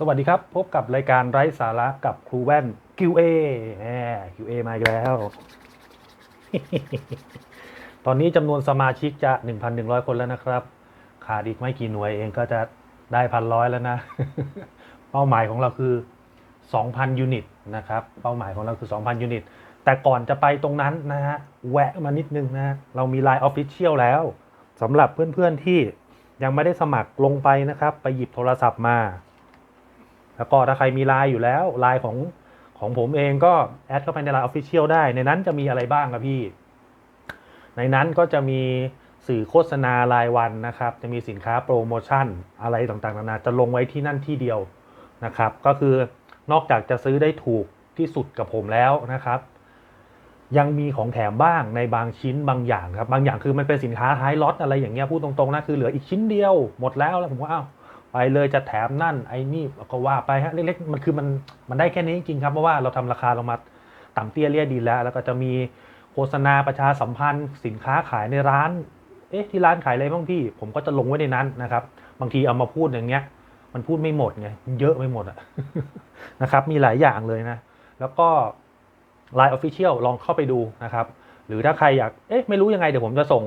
สวัสดีครับ พบกับรายการไร้สาระกับครูแว่น QA แหม QA มาอีกแล้ว ตอนนี้จำนวนสมาชิกจะ 1,100 คนแล้วนะครับ ขาดอีกไม่กี่หน่วยเองก็จะได้พันร้อยแล้วนะ เป้าหมายของเราคือ 2,000 ยูนิตนะครับ เป้าหมายของเราคือ 2,000 ยูนิต แต่ก่อนจะไปตรงนั้นนะฮะ แวะมานิดนึงนะฮะเรามี Line Official แล้วสำหรับเพื่อนๆที่ยังไม่ได้สมัครลงไปนะครับ ไปหยิบโทรศัพท์มา แล้วก็ถ้าใครมีไลน์อยู่แล้วไลน์ของของผมเองก็แอดเข้าไปในไลน์ออฟฟิเชียลได้ ในนั้นจะมีอะไรบ้างครับพี่ ในนั้นก็จะมีสื่อโฆษณารายวันนะครับ จะมีสินค้าโปรโมชั่นอะไรต่างๆนานาจะลงไว้ที่นั่นที่เดียวนะครับ ก็คือนอกจากจะซื้อได้ถูกที่สุดกับผมแล้วนะครับ ยังมีของแถมบ้างในบางชิ้นบางอย่างครับ บางอย่างคือมันเป็นสินค้าท้ายล็อตอะไรอย่างเงี้ยพูดตรงๆนะคือเหลืออีกชิ้นเดียวหมดแล้วแล้วผมว่าอ้าว ไปเลยจะแถมนั่นไอ้นี่ก็ว่าไปฮะเล็กๆมันคือมันมันได้แค่นี้จริงๆครับเพราะว่าเราทำราคาลงมาต่ำเตี้ยเลี่ยดีแล้ว แล้วก็จะมีโฆษณาประชาสัมพันธ์สินค้าขายในร้าน เอ๊ะที่ร้านขายอะไรบ้างพี่ ผมก็จะลงไว้ในนั้นนะครับ บางทีเอามาพูดอย่างเงี้ย มันพูดไม่หมดไงเยอะไม่หมดอะนะครับ มีหลายอย่างเลยนะ แล้วก็ Line Official ลองเข้าไปดูนะครับ หรือถ้าใครอยากเอ๊ะไม่รู้ยังไงเดี๋ยวผมจะส่ง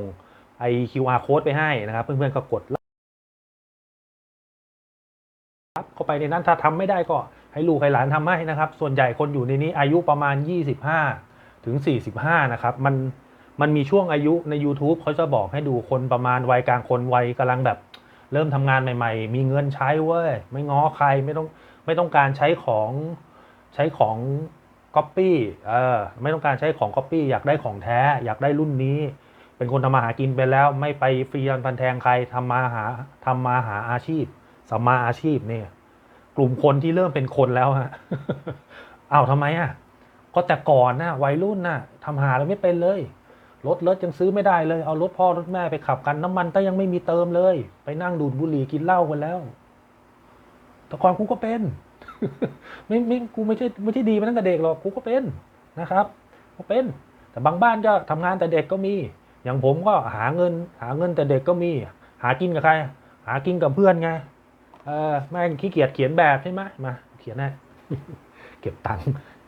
ไอ QR code ไปให้นะครับ เพื่อนๆก็กดับเข้าไปในนั้นถ้าทำไม่ได้ก็ให้ลูกให้หลานทำให้นะครับ ส่วนใหญ่คนอยู่ในนี้อายุประมาณ 25 ถึง 45 นะครับ มันมันมีช่วงอายุใน YouTube เขาจะบอกให้ดูคนประมาณวัยกลางคนวัยกำลังแบบ เริ่มทำงานใหม่ ๆ มีเงินใช้เว้ย ไม่ง้อใครไม่ต้องไม่ต้องการใช้ของใช้ของก๊อปปี้เออไม่ต้องการใช้ของก๊อปปี้อยากได้ของแท้ อยากได้รุ่นนี้ เป็นคนทำมาหากินไปแล้ว ไม่ไปฟรีพันแทงใครทำมาหาทำมาหาอาชีพ สมาอาชีพเนี่ย กลุ่มคนที่เริ่มเป็นคนแล้วฮะอ้าวทำไมอะก็แต่ก่อนนะวัยรุ่นน่ะทำหาแล้วไม่เป็นเลยรถรถยังซื้อไม่ได้เลย เอารถพ่อรถแม่ไปขับกันน้ำมันก็ยังไม่มีเติมเลย ไปนั่งดูดบุหรี่กินเหล้ากันแล้ว แต่ก่อนกูก็เป็น ไม่ไม่กูไม่ใช่ไม่ใช่ดีมาตั้งแต่เด็กหรอกกูก็เป็นนะครับก็เป็น แต่บางบ้านก็ทำงานแต่เด็กก็มี อย่างผมก็หาเงิน หาเงินแต่เด็กก็มี หากินกับใคร หากินกับเพื่อนไง เออแม่งขี้เกียจเขียนแบบใช่ไหมมา เขียนให้เก็บตังค์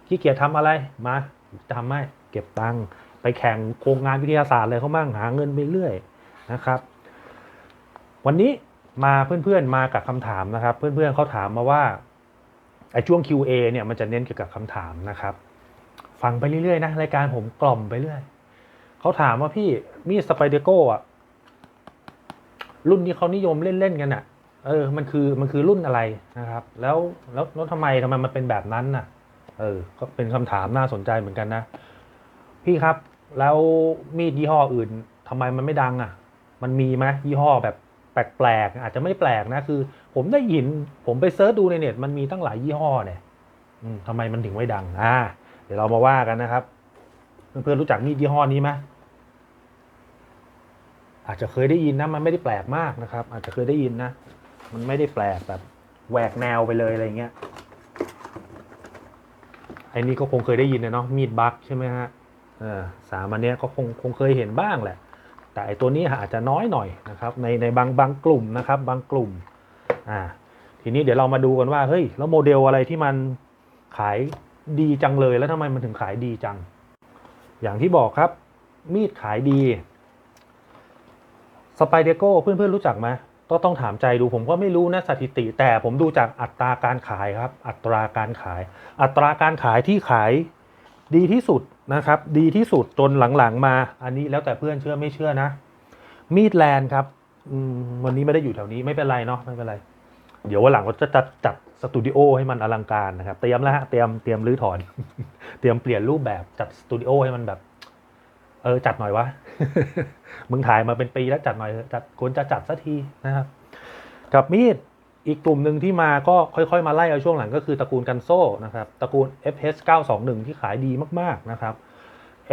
ขี้เกียจทำอะไรมาทำให้เก็บตังค์ไปแข่งโครงงานวิทยาศาสตร์อะไรเขาบ้างหาเงินไปเรื่อยนะครับ วันนี้มาเพื่อนๆมากับคำถามนะครับ เพื่อนๆเขาถามมาว่าไอ้ช่วง QA เนี่ยมันจะเน้นเกี่ยวกับคำถามนะครับ ฟังไปเรื่อยๆนะรายการผมกล่อมไปเรื่อยเขาถามว่าพี่มีสไปเดโก้อะรุ่นที่เขานิยมเล่นๆกันอะ เออ มันคือมันคือรุ่นอะไรนะครับ แล้วแล้วแล้วทำไมทำไมมันเป็นแบบนั้นน่ะ เออ ก็เป็นคำถามน่าสนใจเหมือนกันนะ พี่ครับ แล้วมีดยี่ห้ออื่นทำไมมันไม่ดังอะ มันมีไหมยี่ห้อแบบแปลกๆอาจจะไม่แปลกนะคือ ผมได้ยิน ผมไปเซิร์ชดูในเน็ตมันมีตั้งหลายยี่ห้อเนี่ยอืมทำไมมันถึงไม่ดังอ่าเดี๋ยวเรามาว่ากันนะครับ เพื่อนๆรู้จักมีดยี่ห้อนี้ไหมอาจจะเคยได้ยินนะมันไม่ได้แปลกมากนะครับ อาจจะเคยได้ยินนะ มันไม่ได้แปลกแบบแหวกแนวไปเลยอะไรเงี้ยไอ้นี่ก็คงเคยได้ยินนะเนาะมีดบักใช่ไหมฮะเออสามอันเนี้ยก็คงคงเคยเห็นบ้างแหละ แต่ไอตัวนี้อาจจะน้อยหน่อยนะครับในในบางบางกลุ่มนะครับ บางกลุ่มอ่าทีนี้เดี๋ยวเรามาดูกันว่าเฮ้ยแล้วโมเดลอะไรที่มันขายดีจังเลยแล้วทำไมมันถึงขายดีจัง อย่างที่บอกครับ มีดขายดีสไปเดโก้เพื่อนๆรู้จักไหม ก็ต้องถามใจดูผมก็ไม่รู้นะสถิติ แต่ผมดูจากอัตราการขายครับ อัตราการขาย อัตราการขายที่ขายดีที่สุดนะครับ ดีที่สุดจนหลังๆ มา อันนี้แล้วแต่เพื่อนเชื่อไม่เชื่อนะ มีดแลนด์ครับวันนี้ไม่ได้อยู่แถวนี้ไม่เป็นไรเนาะไม่เป็นไร เดี๋ยววันหลังเราจะจัดจัดสตูดิโอให้มันอลังการนะครับ เตรียมแล้วฮะเตรียมเตรียมรื้อถอน เตรียมเปลี่ยนรูปแบบจัดสตูดิโอให้มันแบบ เออจัดหน่อยวะมึงถ่ายมาเป็นปีแล้วจัดหน่อยจัดควรจะจัดสักทีนะครับ กับมีดอีกกลุ่มหนึ่งที่มาก็ค่อยๆ มาไล่เอาช่วงหลังก็คือตระกูลกันโซ่นะครับตระกูล FH 921 ที่ขายดีมากๆนะครับ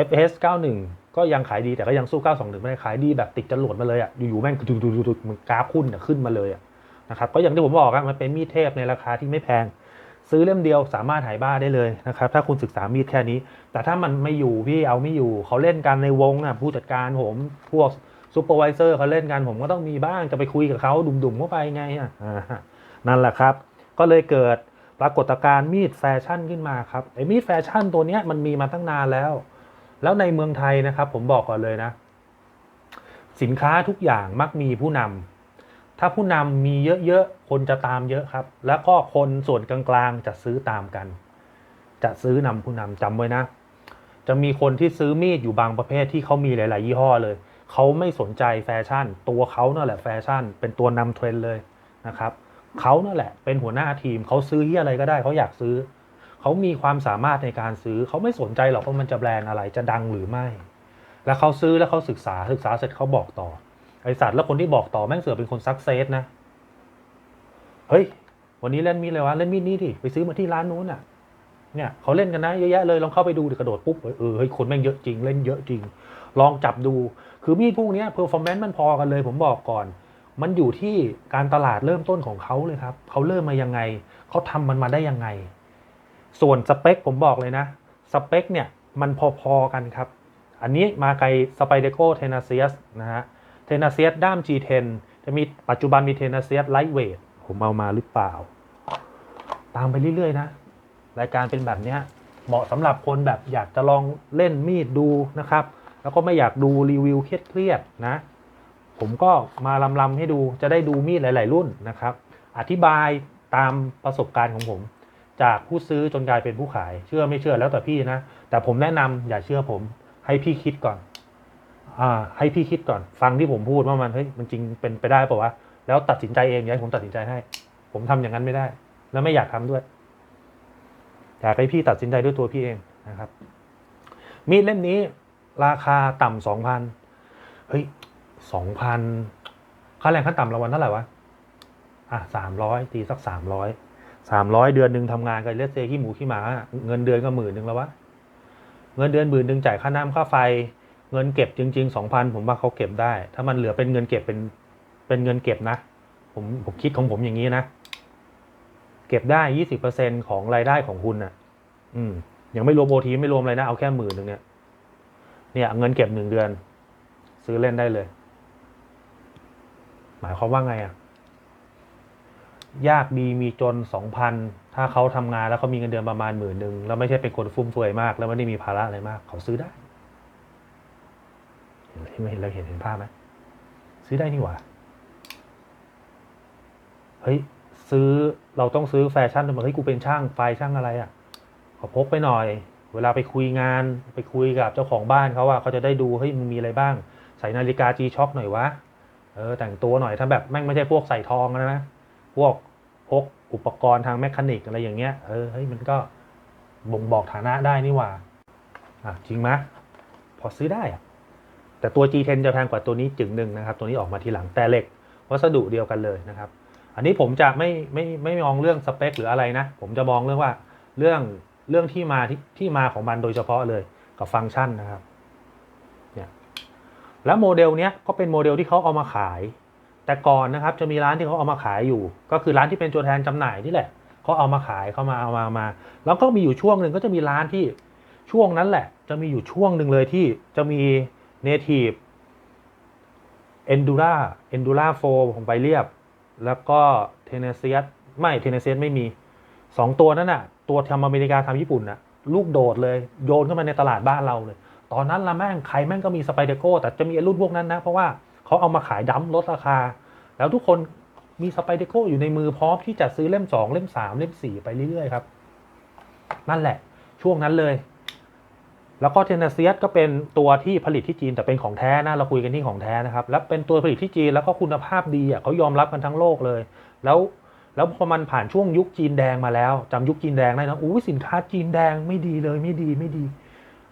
FH 91 ก็ยังขายดีแต่ก็ยังสู้ 921 ไม่ได้ขายดีแบบติดจรวดมาเลยอะอยู่ๆแม่งดุดๆๆมันกราฟขึ้นขึ้นมาเลยอะนะครับก็อย่างที่ผมบอกครับมันเป็นมีดเทพในราคาที่ไม่แพง ซื้อเล่มเดียวสามารถหายบ้าได้เลยนะครับถ้าคุณศึกษามีดแค่นี้ แต่ถ้ามันไม่อยู่พี่เอาไม่อยู่เขาเล่นกันในวงอะผู้จัดการผมพวกซูเปอร์วิเซอร์เขาเล่นกันผมก็ต้องมีบ้างจะไปคุยกับเขาดุ่มๆเข้าไปไงอะนั่นแหละครับ ก็เลยเกิดปรากฏการณ์มีดแฟชั่นขึ้นมาครับไอ้มีดแฟชั่นตัวเนี้ยมันมีมาตั้งนานแล้ว แล้วในเมืองไทยนะครับ ผมบอกก่อนเลยนะ สินค้าทุกอย่างมักมีผู้นำ ถ้าผู้นำมีเยอะๆ คนจะตามเยอะครับ แล้วก็คนส่วนกลางๆจะซื้อตามกัน จะซื้อนำผู้นำจำไว้นะ จะมีคนที่ซื้อมีดอยู่บางประเภทที่เขามีหลาย ๆ ยี่ห้อเลย เขาไม่สนใจแฟชั่น ตัวเขานั่นแหละแฟชั่น เป็นตัวนำเทรนด์เลยนะครับเขานั่นแหละเป็นหัวหน้าทีม เขาซื้อที่อะไรก็ได้เขาอยากซื้อ เขามีความสามารถในการซื้อ เขาไม่สนใจหรอกว่ามันจะแบรนด์อะไรจะดังหรือไม่ แล้วเขาซื้อแล้วเขาศึกษาศึกษาเสร็จเขาบอกต่อ ไอสัตว์แล้วคนที่บอกต่อแม่งเสือเป็นคนซักเซสนะ เฮ้ย วันนี้เล่นมีดเลยวะ เล่นมีดนี้ดิ ไปซื้อมาที่ร้านนู้นอะ เนี่ยเขาเล่นกันนะเยอะแยะเลยลองเข้าไปดูดิกระโดดปุ๊บเออเฮ้ยคนแม่งเยอะจริงเล่นเยอะจริง ลองจับดู คือมีดพวกนี้เพอร์ฟอร์แมนซ์มันพอกันเลยผมบอกก่อน มันอยู่ที่การตลาดเริ่มต้นของเขาเลยครับเขาเริ่มมายังไงเขาทำมันมาได้ยังไง ส่วนสเปคผมบอกเลยนะสเปคเนี่ยมันพอๆกันครับ อันนี้มาไกลสไปเดโกเทนาเซียสนะฮะ เทนาเซียสด้าม G10 จะมีปัจจุบันมีเทนาเซียสไลท์เวทผมเอามาหรือเปล่า ตามไปเรื่อย ๆ นะ รายการเป็นแบบเนี้ยเหมาะสำหรับคนแบบอยากจะลองเล่นมีดดูนะครับ แล้วก็ไม่อยากดูรีวิวเครียดๆนะ ผมก็มาลำๆให้ดูจะได้ดูมีดหลาย ๆ รุ่นนะครับ อธิบายตามประสบการณ์ของผม จากผู้ซื้อจนกลายเป็นผู้ขาย เชื่อไม่เชื่อแล้วแต่พี่นะ แต่ผมแนะนำอย่าเชื่อผม ให้พี่คิดก่อน อ่าให้พี่คิดก่อนฟังที่ผมพูดว่ามันเฮ้ยมันจริงเป็นไปได้ป่าวะแล้วตัดสินใจเองอย่าให้ผมตัดสินใจให้ ผมทำอย่างนั้นไม่ได้ แล้วไม่อยากทำด้วยอยากให้พี่ตัดสินใจด้วยตัวพี่เองนะครับ มีดเล่มนี้ ราคาต่ำสองพันเฮ้ยสองพันค่าแรงขั้นต่ำละวันเท่าไหร่วะอะสามร้อยตีสักสามร้อยสามร้อยเดือนหนึ่งทำงานกับเลสเซขี้หมูขี้หมา เงินเดือนก็หมื่นหนึ่งแล้ววะเงินเดือนหมื่นหนึ่งจ่ายค่าน้ำค่าไฟ เงินเก็บจริงๆสองพันผมว่าเขาเก็บได้ ถ้ามันเหลือเป็นเงินเก็บเป็นเป็นเงินเก็บนะ ผมผมคิดของผมอย่างนี้นะ เก็บได้ยี่สิบเปอร์เซ็นของรายได้ของคุณน่ะ อืม ยังไม่รวมโอทีไม่รวมอะไรนะ เอาแค่หมื่นหนึ่งเนี่ย เนี่ย เงินเก็บหนึ่งเดือน ซื้อเล่นได้เลย หมายความว่าไงอะ ยากดีมีจนสองพัน ถ้าเขาทำงานแล้วเขามีเงินเดือนประมาณหมื่นหนึ่งแล้วไม่ใช่เป็นคนฟุ่มเฟือยมาก แล้วไม่ได้มีภาระอะไรมาก เขาซื้อได้ ไหมเห็นเราเห็นเห็นภาพไหมซื้อได้นี่หว่าเฮ้ยซื้อเราต้องซื้อแฟชั่นทำไมเฮ้ยกูเป็นช่างไฟช่างอะไรอะ่ะขอพกไปหน่อย เวลาไปคุยงานไปคุยกับเจ้าของบ้านเขาว่าเขาจะได้ดูเฮ้ยมึงมีอะไรบ้าง ใส่นาฬิกา G Shock หน่อยวะเออแต่งตัวหน่อยถ้าแบบแม่งไม่ใช่พวกใส่ทองนะนะพวกพกอุปกรณ์ทางแมคานิกอะไรอย่างเงี้ยเออเฮ้ยมันก็บ่งบอกฐานะได้นี่หว่าอะจริงไหมพอซื้อได้อะ แต่ตัว G10 จะแพงกว่าตัวนี้จึงหนึ่งนะครับ ตัวนี้ออกมาทีหลังแต่เหล็กวัสดุเดียวกันเลยนะครับ อันนี้ผมจะไม่ไม่ไม่มองเรื่องสเปคหรืออะไรนะ ผมจะมองเรื่องว่าเรื่องเรื่องที่มาที่ที่มาของมันโดยเฉพาะเลยกับฟังก์ชันนะครับเนี่ยแล้วโมเดลเนี้ยก็เป็นโมเดลที่เขาเอามาขาย แต่ก่อนนะครับจะมีร้านที่เขาเอามาขายอยู่ ก็คือร้านที่เป็นตัวแทนจำหน่ายนี่แหละเขาเอามาขายเขามาเอามามา แล้วก็มีอยู่ช่วงหนึ่งก็จะมีร้านที่ช่วงนั้นแหละ จะมีอยู่ช่วงหนึ่งเลยที่จะมี native endura endura 4ของไปเรียบ แล้วก็เทเนเซียสไม่เทเนเซียสไม่มีสองตัวนั้นน่ะ ตัวทำอเมริกาทำญี่ปุ่นน่ะ ลูกโดดเลย โยนเข้ามาในตลาดบ้านเราเลย ตอนนั้นละแม่งใครแม่งก็มีสไปเดโก้แต่จะมีรุ่นพวกนั้นนะ เพราะว่าเขาเอามาขายดั้มลดราคา แล้วทุกคนมีสไปเดโก้อยู่ในมือพร้อมที่จะซื้อเล่มสองเล่มสามเล่มสี่ไปเรื่อยๆครับ นั่นแหละ ช่วงนั้นเลย แล้วก็เทนเนเซียสก็เป็นตัวที่ผลิตที่จีนแต่เป็นของแท้นะเราคุยกันที่ของแท้นะครับแล้วเป็นตัวผลิตที่จีนแล้วก็คุณภาพดีอะเขายอมรับกันทั้งโลกเลย แล้วแล้วพอมันผ่านช่วงยุคจีนแดงมาแล้วจำยุคจีนแดงได้นะอู้สินค้าจีนแดงไม่ดีเลยไม่ดีไม่ดี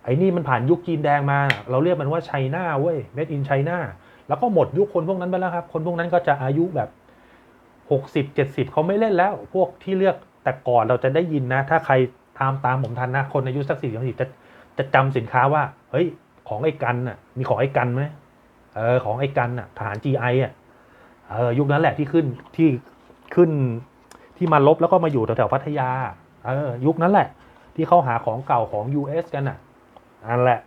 ไอ้นี่มันผ่านยุคจีนแดงมา เราเรียกมันว่าไชน่าเว้ย made in China แล้วก็หมดยุคคนพวกนั้นไปแล้วครับคนพวกนั้นก็จะอายุแบบหกสิบเจ็ดสิบเขาไม่เล่นแล้ว พวกที่เลือกแต่ก่อนเราจะได้ยินนะ ถ้าใครตามตามผมทันนะคนอายุสักสี่สิบจะ จะจำสินค้าว่า เฮ้ย ของไอ้กันน่ะ มีของไอ้กันไหมเออ ของไอ้กันน่ะ ทหาร GI อะ เออ ยุคนั้นแหละที่ขึ้น ที่ขึ้น ที่มาลบแล้วก็มาอยู่แถวๆพัทยา เออ ยุคนั้นแหละ ที่เขาหาของเก่าของ US กันน่ะนั่นแหละ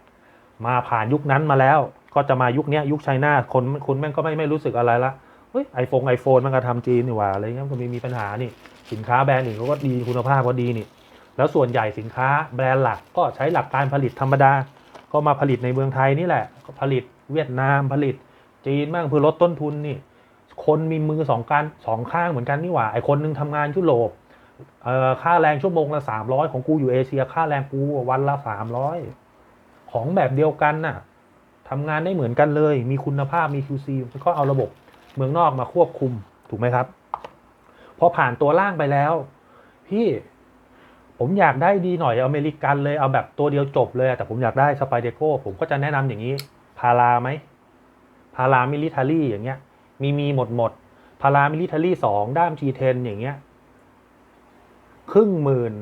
มาผ่านยุคนั้นมาแล้ว ก็จะมายุคนี้ยุคไชน่า คนคนแม่งก็ไม่ไม่รู้สึกอะไรละ เฮ้ยไอโฟนไอโฟนมันก็ทำจีนนี่หว่า อะไรเงี้ยมันก็ม่มีปัญหานี่ สินค้าแบรนด์อื่นเขาก็ดีคุณภาพก็ดีนี่ แล้วส่วนใหญ่สินค้าแบรนด์หลักก็ใช้หลักการผลิตธรรมดา ก็มาผลิตในเมืองไทยนี่แหละก็ผลิตเวียดนามผลิต จีนบ้างเพื่อลดต้นทุนนี่ คนมีมือสองการสองข้างเหมือนกันนี่หว่าไอคนหนึงทำงานยุโรปเออค่าแรงชั่วโมงละสามร้อยของกูอยู่เอเชีย ค่าแรงกูวันละสามร้อยของแบบเดียวกันน่ะทำงานได้เหมือนกันเลย มีคุณภาพมี QC แล้วก็เอาระบบเมืองนอกมาควบคุมถูกไหมครับ พอผ่านตัวล่างไปแล้ว พี่ ผมอยากได้ดีหน่อยอเมริกันเลยเอาแบบตัวเดียวจบเลย แต่ผมอยากได้สไปเดโก้ผมก็จะแนะนำอย่างนี้ พาราไหมพารามิลิทารี่อย่างเงี้ย มีมีหมดหมดพารามิลิทารี่สองด้าม G10 อย่างเงี้ย ครึ่งหมื่น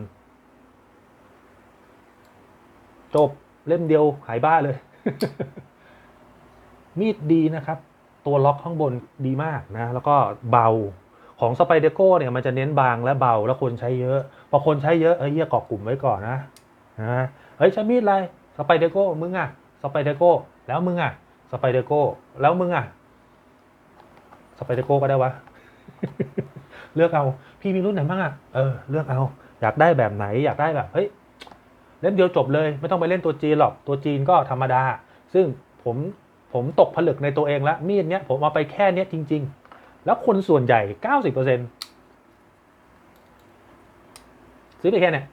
จบเล่มเดียวหายบ้าเลย มีดดีนะครับ ตัวล็อกข้างบนดีมากนะ แล้วก็เบาของสไปเดโก้เนี่ยมันจะเน้นบางและเบาแล้วคนใช้เยอะ พอคนใช้เยอะเอ้ยเหี้ยกาะกลุ่มไว้ก่อนนะนะเฮ้ยใช้มีดอะไรสไปเดโก้มึงอะสไปเดโก้แล้วมึงอะสไปเดโก้แล้วมึงอะสไปเดโก้ก็ได้วะเลือกเอาพี่มีรุ่นไหนบ้างอะเออเลือกเอา อยากได้แบบไหนอยากได้แบบเฮ้ยเล่นเดียวจบเลยไม่ต้องไปเล่นตัวจีนหรอกตัวจีนก็ธรรมดา ซึ่งผมผมตกผลึกในตัวเองแล้วมีดเนี้ยผมเอาไปแค่เนี้ยจริง ๆ แล้วคนส่วนใหญ่เก้าสิบเปอร์เซื้อไปแค่เนี้ย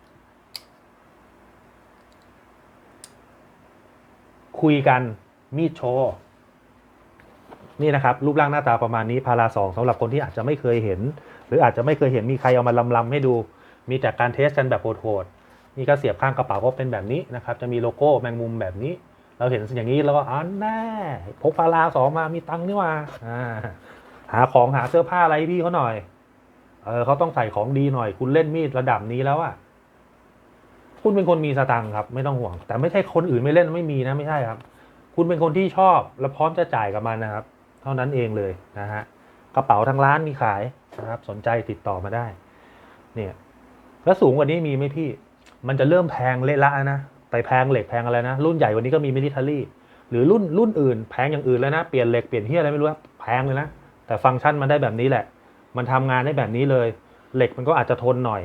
คุยกันมีดโชว์นี่นะครับ รูปร่างหน้าตาประมาณนี้พาราสองสำหรับคนที่อาจจะไม่เคยเห็น หรืออาจจะไม่เคยเห็นมีใครเอามาลำๆให้ดู มีแต่การเทสกันแบบโหดๆนี่ก็เสียบข้างกระเป๋าก็เป็นแบบนี้นะครับ จะมีโลโก้แมงมุมแบบนี้ เราเห็นอย่างนี้แล้วก็อันแน่พกพาราสองมามีตังค์นี่ว่าหาของหาเสื้อผ้าอะไรพี่เขาหน่อย เออเขาต้องใส่ของดีหน่อย คุณเล่นมีดระดับนี้แล้วอะคุณเป็นคนมีสตังค์ครับ ไม่ต้องห่วง แต่ไม่ใช่คนอื่นไม่เล่นไม่มีนะไม่ใช่ครับ คุณเป็นคนที่ชอบและพร้อมจะจ่ายกับมันนะครับ เท่านั้นเองเลยนะฮะกระเป๋าทางร้านมีขายนะครับ สนใจติดต่อมาได้ เนี่ยแล้วสูงกว่านี้มีไหมพี่ มันจะเริ่มแพงเละละนะไปแพงเหล็กแพงอะไรนะ รุ่นใหญ่วันนี้ก็มีมิลิเทอรี่หรือรุ่นรุ่นอื่นแพงอย่างอื่นแล้วนะ เปลี่ยนเหล็กเปลี่ยนเฮียอะไรไม่รู้แพงเลยนะ แต่ฟังก์ชันมันได้แบบนี้แหละ มันทำงานได้แบบนี้เลย เหล็กมันก็อาจจะทนหน่อย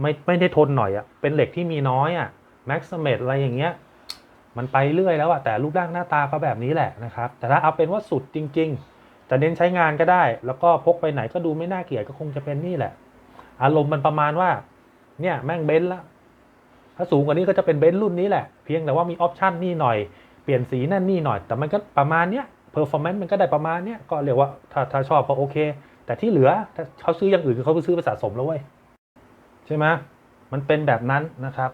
ไม่ไม่ได้ทนหน่อยอะเป็นเหล็กที่มีน้อยอะแม็กซ์เมดอะไรอย่างเงี้ยมันไปเรื่อยแล้วอะแต่รูปร่างหน้าตาก็แบบนี้แหละนะครับ แต่ถ้าเอาเป็นว่าสุดจริงๆจะเน้นใช้งานก็ได้ แล้วก็พกไปไหนก็ดูไม่น่าเกลียดก็คงจะเป็นนี่แหละ อารมณ์มันประมาณว่า เนี่ยแม่งเบนซ์ละ ถ้าสูงกว่านี้ก็จะเป็นเบนซ์รุ่นนี้แหละ เพียงแต่ว่ามีออปชันนี่หน่อย เปลี่ยนสีนั่นนี่หน่อย แต่มันก็ประมาณเนี้ยเพอร์ฟอร์แมนซ์มันก็ได้ประมาณเนี้ยก็เรียกว่าถ้าถ้าชอบก็โอเค แต่ที่เหลือถ้าเขาซื้ออย่างอื่นคือเขาไปซื้อไปสะสมแล้วเว้ยใช่ไหมมันเป็นแบบนั้นนะครับ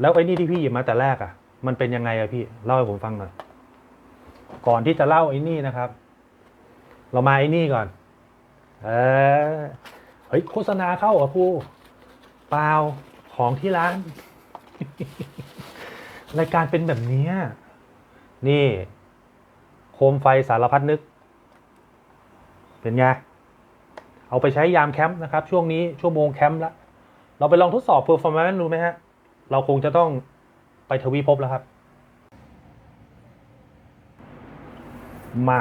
แล้วไอ้นี่ที่พี่หยิบมาแต่แรกอะ่ะ มันเป็นยังไงอะพี่เล่าให้ผมฟังหน่อยก่อนที่จะเล่าไอ้นี่นะครับ เรามาไอ้นี่ก่อน เออเฮ้ยโฆษณาเข้าเหรอะครูเปล่าของที่ร้าน รายการเป็นแบบนี้นี่ โคมไฟสารพัดนึก เป็นไง เอาไปใช้ยามแคมป์นะครับ ช่วงนี้ชั่วโมงแคมป์ละ เราไปลองทดสอบ performance ดูไหมฮะ เราคงจะต้องไปทวีภพแล้วครับ มา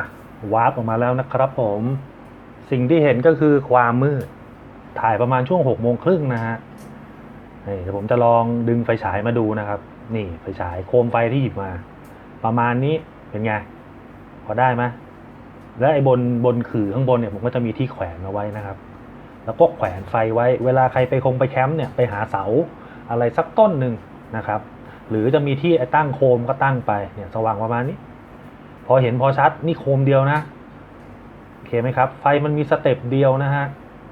วาร์ปออกมาแล้วนะครับผม สิ่งที่เห็นก็คือความมืด ถ่ายประมาณช่วงหกโมงครึ่งนะฮะนี่เดี๋ยวผมจะลองดึงไฟฉายมาดูนะครับ นี่ไฟฉายโคมไฟที่หยิบมา ประมาณนี้เป็นไง พอได้ไหม และไอ้บนบนขื่อข้างบนเนี่ยผมก็จะมีที่แขวนเอาไว้นะครับ แล้วก็แขวนไฟไว้ เวลาใครไปคงไปแคมป์เนี่ยไปหาเสาอะไรสักต้นหนึ่งนะครับ หรือจะมีที่ตั้งโคมก็ตั้งไปเนี่ยสว่างประมาณนี้ พอเห็นพอชัดนี่โคมเดียวนะโอเคไหมครับ ไฟมันมีสเต็ปเดียวนะฮะ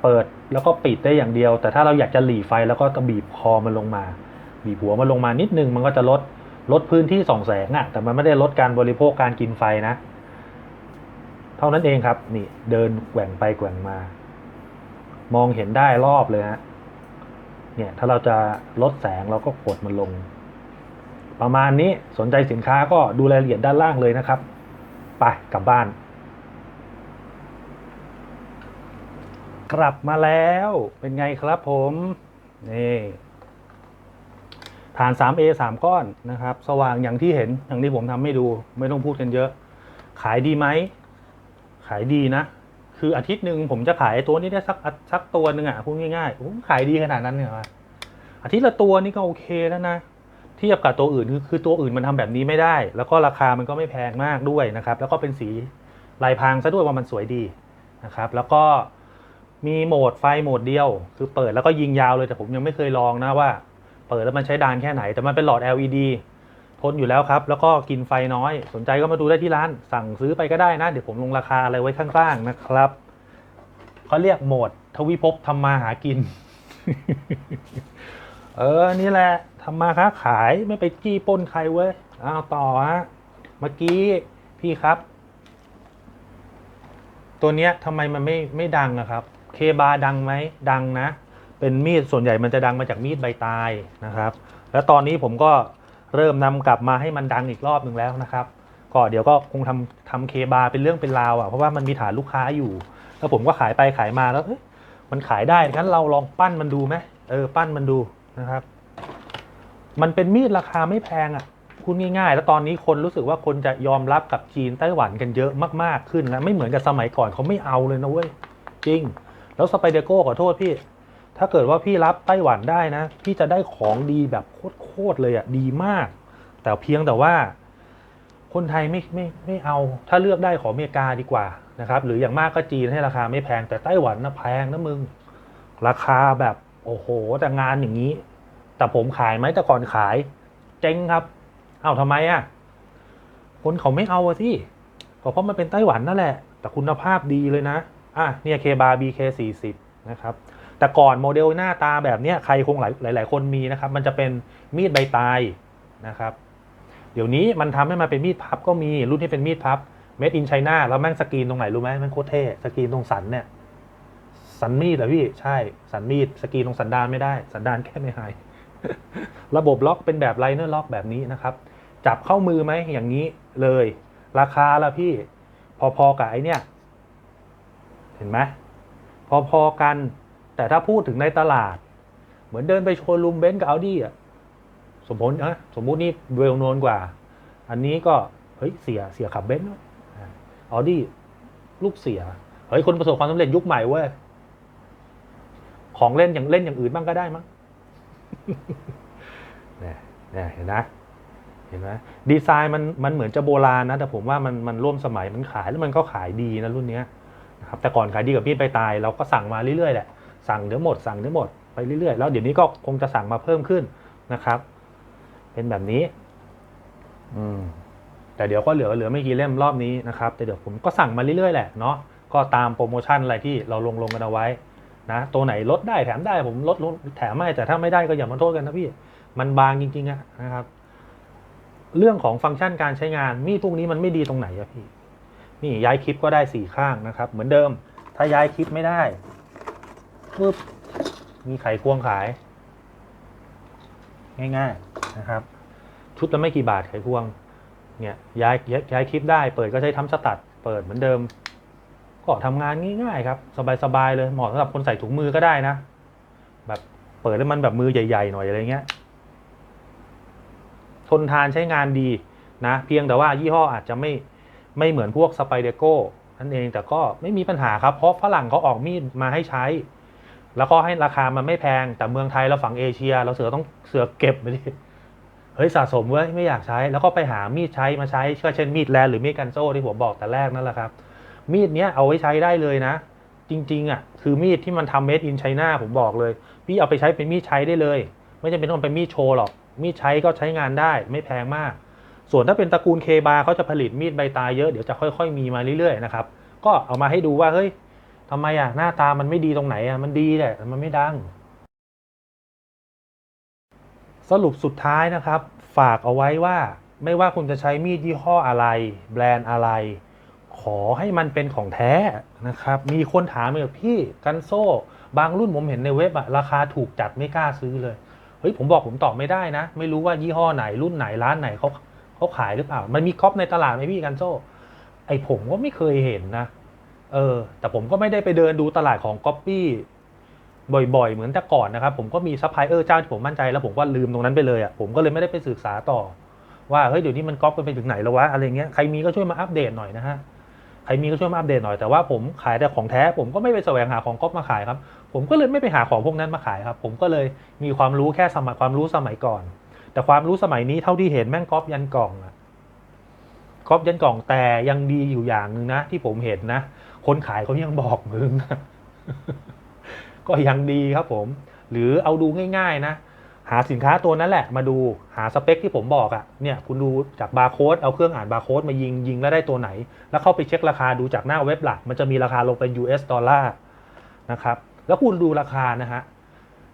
เปิดแล้วก็ปิดได้อย่างเดียว แต่ถ้าเราอยากจะหลีไฟแล้วก็ตบีบคอมันลงมา บีบหัวมันลงมานิดนึงมันก็จะลดลดพื้นที่ส่องแสงอะ่ะแต่มันไม่ได้ลดการบริโภคการกินไฟนะ เท่านั้นเองครับ นี่เดินแกว่งไปแกว่งมา มองเห็นได้รอบเลยฮะเนี่ยถ้าเราจะลดแสงเราก็กดมันลง ประมาณนี้สนใจสินค้าก็ดูรายละเอียดด้านล่างเลยนะครับ ไปกลับบ้าน กลับมาแล้วเป็นไงครับผมนี่ฐาน 3A 3 ก้อนนะครับ สว่างอย่างที่เห็นอย่างที่ผมทำให้ดูไม่ต้องพูดกันเยอะ ขายดีไหมายดีนะ คืออาทิตย์หนึ่งผมจะขายตัวนี้ได้สักสักตัวหนึ่งอะพูดง่ายๆผมขายดีขนาดนั้นเนี่ยวะอาทิตย์ละตัวนี่ก็โอเคแล้วนะเทียบกับตัวอื่นคือคือตัวอื่นมันทำแบบนี้ไม่ได้ แล้วก็ราคามันก็ไม่แพงมากด้วยนะครับ แล้วก็เป็นสีลายพรางซะด้วยว่ามันสวยดีนะครับ แล้วก็มีโหมดไฟโหมดเดียว คือเปิดแล้วก็ยิงยาวเลยแต่ผมยังไม่เคยลองนะว่า เปิดแล้วมันใช้ดานแค่ไหน แต่มันเป็นหลอด LED ทนอยู่แล้วครับ แล้วก็กินไฟน้อย สนใจก็มาดูได้ที่ร้าน สั่งซื้อไปก็ได้นะ เดี๋ยวผมลงราคาอะไรไว้ข้างล่างนะครับเขาเรียกโหมด ทวิภพทำมาหากิน เออ นี่แหละทำมาค้าขายไม่ไปจี้ป้นใครเว้ยเอาต่อฮะเมื่อกี้พี่ครับ ตัวเนี้ยทำไมมันไม่ไม่ดังอะครับ เคบาดังไหมดังนะ เป็นมีดส่วนใหญ่มันจะดังมาจากมีดใบตายนะครับ แล้วตอนนี้ผมก็ เริ่มนำกลับมาให้มันดังอีกรอบหนึ่งแล้วนะครับ ก็เดี๋ยวก็คงทำทำเคบาเป็นเรื่องเป็นราวอะ่ะเพราะว่ามันมีฐานลูกค้าอยู่ แล้วผมก็ขายไปขายมาแล้วเมันขายได้งั้นเราลองปั้นมันดูไหมเออปั้นมันดูนะครับ มันเป็นมีดราคาไม่แพงอะ่ะพูดง่ายๆ แล้วตอนนี้คนรู้สึกว่าคนจะยอมรับกับจีนไต้หวันกันเยอะมากๆขึ้นแล้วไม่เหมือนกับสมัยก่อนเขาไม่เอาเลยนะเว้ยจริง แล้วสไปเดโก้ขอโทษพี่ ถ้าเกิดว่าพี่รับไต้หวันได้นะ พี่จะได้ของดีแบบโคตรเลยอะ่ะดีมาก แต่เพียงแต่ว่า คนไทยไม่ไม่ไม่เอา ถ้าเลือกได้ขออเมริกาดีกว่านะครับ หรืออย่างมากก็จีนให้ราคาไม่แพงแต่ไต้หวันนะแพงนะมึง ราคาแบบโอ้โหแต่งานอย่างนี้ แต่ผมขายไหมแต่ก่อนขาย เจ๊งครับ เอ้าทำไมอะ่ะคนเขาไม่เอาสิก็เพราะมันเป็นไต้หวันนั่นแหละ แต่คุณภาพดีเลยนะ อะเนี่ยเคบาร์บีเคสี่สิบนะครับ แต่ก่อนโมเดลหน้าตาแบบนี้ใครคงหลายหลายหลายคนมีนะครับ มันจะเป็นมีดใบตายนะครับ เดี๋ยวนี้มันทำให้มันเป็นมีดพับก็มีรุ่นที่เป็นมีดพับ made in China แล้วแม่งสกรีนตรงไหนรู้ไหมแม่งโคตรเท่สกรีนตรงสันเนี่ยสันมีดเหรอพี่ใช่สันมีดสกรีนตรงสันดานไม่ได้ สันดานแค่ไม่หายระบบล็อกเป็นแบบไลเนอร์ล็อกแบบนี้นะครับ จับเข้ามือไหมอย่างนี้เลย ราคาละพี่ พอๆกับไอเนี่ย เห็นไหมพอๆกัน แต่ถ้าพูดถึงในตลาด เหมือนเดินไปโชว์รูมเบนซ์กับ Audi อะสมมตินะสมมุตินี่เวลโนนกว่า อันนี้ก็เฮ้ยเสียเสียขับเบนซ์ออดี้ลูกเสียเฮ้ยคนประสบความสำเร็จยุคใหม่เว้ยของเล่นอย่างเล่นอย่างอื่นบ้างก็ได้มั้งเนี่ยเนี่ยเห็นนะเห็นไหมดีไซน์มันมันเหมือนจะโบราณนะ แต่ผมว่ามันมันร่วมสมัยมันขายแล้วมันก็ขายดีนะรุ่นเนี้ยนะครับแต่ก่อนขายดีกับพี่ไปตาย เราก็สั่งมาเรื่อยๆแหละ สั่งเดี๋ยวหมดสั่งเดี๋ยวหมดไปเรื่อยๆ แล้วเดี๋ยวนี้ก็คงจะสั่งมาเพิ่มขึ้นนะครับ เป็นแบบนี้ อืมแต่เดี๋ยวก็เหลือเหลือไม่กี่เล่มรอบนี้นะครับแต่เดี๋ยวผมก็สั่งมาเรื่อยๆแหละเนาะก็ตามโปรโมชั่นอะไรที่เราลงลงกันเอาไว้นะตัวไหนลดได้แถมได้ผมลดลดแถมให้แต่ถ้าไม่ได้ก็อย่ามาโทษกันนะพี่ มันบางจริงๆอะนะครับ เรื่องของฟังก์ชันการใช้งานมีดพวกนี้มันไม่ดีตรงไหนอะพี่นี่ย้ายคลิปก็ได้สี่ข้างนะครับ เหมือนเดิม ถ้าย้ายคลิปไม่ได้ ปุ๊บมีไขควงขาย ง่ายๆนะครับ ชุดละไม่กี่บาทไขควง เนี่ยย้ายย้ายคลิปได้ เปิดก็ใช้ทำสตัด เปิดเหมือนเดิม ก็ทำงานง่ายๆครับ สบายๆเลยเหมาะสำหรับคนใส่ถุงมือก็ได้นะ แบบเปิดแล้วมันแบบมือใหญ่ๆหน่อยอะไรเงี้ยทนทานใช้งานดีนะ เพียงแต่ว่ายี่ห้ออาจจะไม่ไม่เหมือนพวกสไปเดโก้นั่นเองแต่ก็ไม่มีปัญหาครับ เพราะฝรั่งเขาออกมีดมาให้ใช้ แล้วก็ให้ราคามันไม่แพงแต่เมืองไทยเราฝั่งเอเชีย เราเสือต้องเสือเก็บไปดิเฮ้ยสะสมเว้ยไม่อยากใช้ แล้วก็ไปหามีดใช้มาใช้ก็เช่นมีดแลนหรือมีดกันโซ่ที่ผมบอกแต่แรกนั่นแหละครับ มีดเนี้ยเอาไว้ใช้ได้เลยนะ จริงๆอะคือมีดที่มันทำเมดอินไชน่าผมบอกเลย พี่เอาไปใช้เป็นมีดใช้ได้เลย ไม่จำเป็นต้องเป็นมีดโชว์หรอกมีดใช้ก็ใช้งานได้ไม่แพงมาก ส่วนถ้าเป็นตระกูลเคบาเขาจะผลิตมีดใบตายเยอะเดี๋ยวจะค่อยๆ มีมาเรื่อยๆนะครับก็เอามาให้ดูว่าเฮ้ย ทำไมอะ หน้าตามันไม่ดีตรงไหนอะ มันดีแหละแต่มันไม่ดัง สรุปสุดท้ายนะครับ ฝากเอาไว้ว่าไม่ว่าคุณจะใช้มีดยี่ห้ออะไร แบรนด์อะไร ขอให้มันเป็นของแท้นะครับ มีคนถามมาแบบพี่กันโซ่ บางรุ่นผมเห็นในเว็บอะราคาถูกจัดไม่กล้าซื้อเลยเฮ้ยผมบอกผมตอบไม่ได้นะ ไม่รู้ว่ายี่ห้อไหนรุ่นไหนร้านไหนเขาเขาขายหรือเปล่า มันมีก๊อปในตลาดไหมพี่กันโซ่ ไอผมก็ไม่เคยเห็นนะ เออ แต่ผมก็ไม่ได้ไปเดินดูตลาดของก๊อปปี้บ่อยๆ เหมือนแต่ก่อนนะครับ ผมก็มีซัพพลายเออร์เจ้าที่ผมมั่นใจแล้วผมก็ลืมตรงนั้นไปเลยอะ่ะผมก็เลยไม่ได้ไปศึกษาต่อ ว่าเฮ้ยเดี๋ยวนี้มันก๊อปกันไปถึงไหนแล้ววะอะไรเงี้ยใครมีก็ช่วยมาอัปเดตหน่อยนะฮะใครมีก็ช่วยมาอัปเดตหน่อยแต่ว่าผมขายแต่ของแท้ ผมก็ไม่ไปแสวงหาของก๊อปมาขายครับ ผมก็เลยไม่ไปหาของพวกนั้นมาขายครับ ผมก็เลยมีความรู้แค่สมัยความรู้สมัยก่อน แต่ความรู้สมัยนี้เท่าที่เห็นแม่งก๊อปยันกล่องอะก๊อปยันกล่องแต่ยังดีอยู่อย่างหนึ่งนะ ที่ผมเห็นนะ คนขายเขายังบอกมึง ก็ยังดีครับผม หรือเอาดูง่ายๆนะ หาสินค้าตัวนั้นแหละ มาดูหาสเปคที่ผมบอกอะ่ะเนี่ยคุณดูจากบาร์โค้ดเอาเครื่องอ่านบาร์โค้ดมายิงยิงแล้วได้ตัวไหน แล้วเข้าไปเช็คราคาดูจากหน้าเว็บหลัก มันจะมีราคาลงเป็น US ดอลลาร์นะครับ แล้วคุณดูราคานะฮะ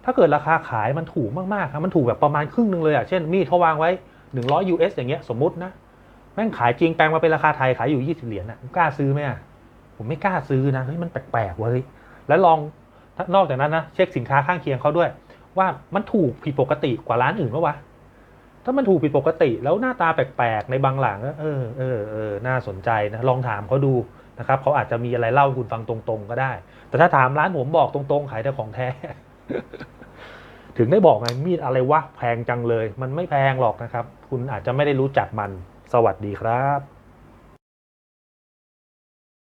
ถ้าเกิดราคาขายมันถูกมากๆครับมันถูกแบบประมาณครึ่งหนึ่งเลยอะ่ะเช่นมีดเขาวางไว้ 100 US อย่างเงี้ยสมมตินะแม่งขายจริงแปลงมาเป็นราคาไทยขายอยู่ 20 เหรียญนะกล้าซื้อไหมอะ ผมไม่กล้าซื้อนะเฮ้ยมันแปลกๆเว้ยแล้วลองนอกจากนั้นนะเช็คสินค้าข้างเคียงเขาด้วย ว่ามันถูกผิดปกติกว่าร้านอื่นปะวะถ้ามันถูกผิดปกติ แล้วหน้าตาแปลกๆในบางหลังเออเออเออน่าสนใจนะลองถามเขาดูนะครับเขาอาจจะมีอะไรเล่าให้คุณฟังตรงๆก็ได้ แต่ถ้าถามร้านผมบอกตรงๆขายแต่ของแท้ ถึงได้บอกไงมีดอะไรวะแพงจังเลย มันไม่แพงหรอกนะครับ คุณอาจจะไม่ได้รู้จักมัน สวัสดีครับ